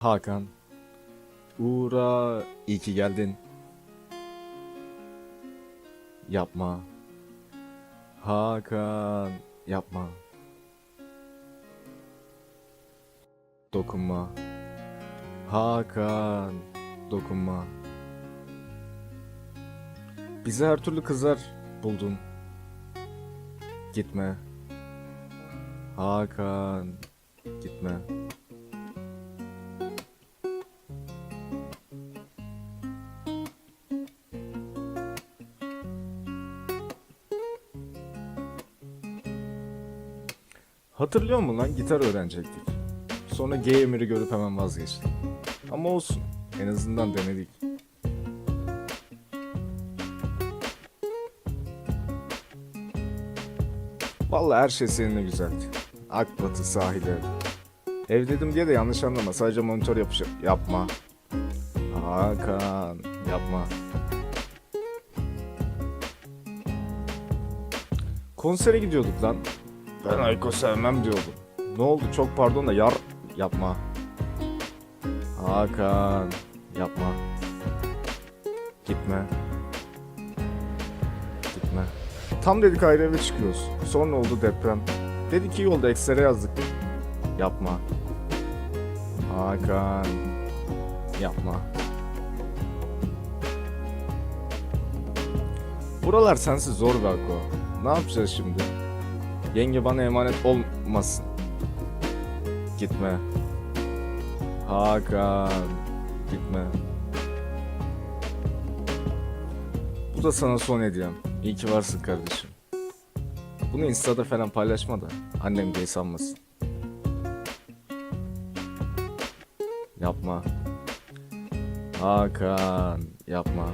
Hakan. Uğra, iyi ki geldin. Yapma. Hakan, yapma. Dokunma. Hakan, dokunma. Bize her türlü kızar buldun. Gitme. Hakan, gitme. Hatırlıyor musun lan gitar öğrenecektik. Sonra G emiri görüp hemen vazgeçtik. Ama olsun. En azından denedik. Vallahi her şey seninle güzeldi. Akbatı sahile. Ev dedim diye de yanlış anlama. Sadece monitör yapış yapma. Hakan yapma. Konsere gidiyorduk lan. Ben Ayko sevmem diyordum. Ne oldu çok pardon da yar yapma. Hakan yapma. Gitme. Gitme. Tam dedik ayrı eve çıkıyoruz. Sonra oldu deprem. Dedik iyi oldu eksere yazdık. Yapma. Hakan. Yapma. Buralar sensiz zor be Ako. Ne yapacağız şimdi? Yenge bana emanet olmasın. Gitme. Hakan. Gitme. Bu da sana son hediyem. İyi ki varsın kardeşim. Bunu Insta'da falan paylaşma da annem gay sanmasın. Yapma. Hakan yapma.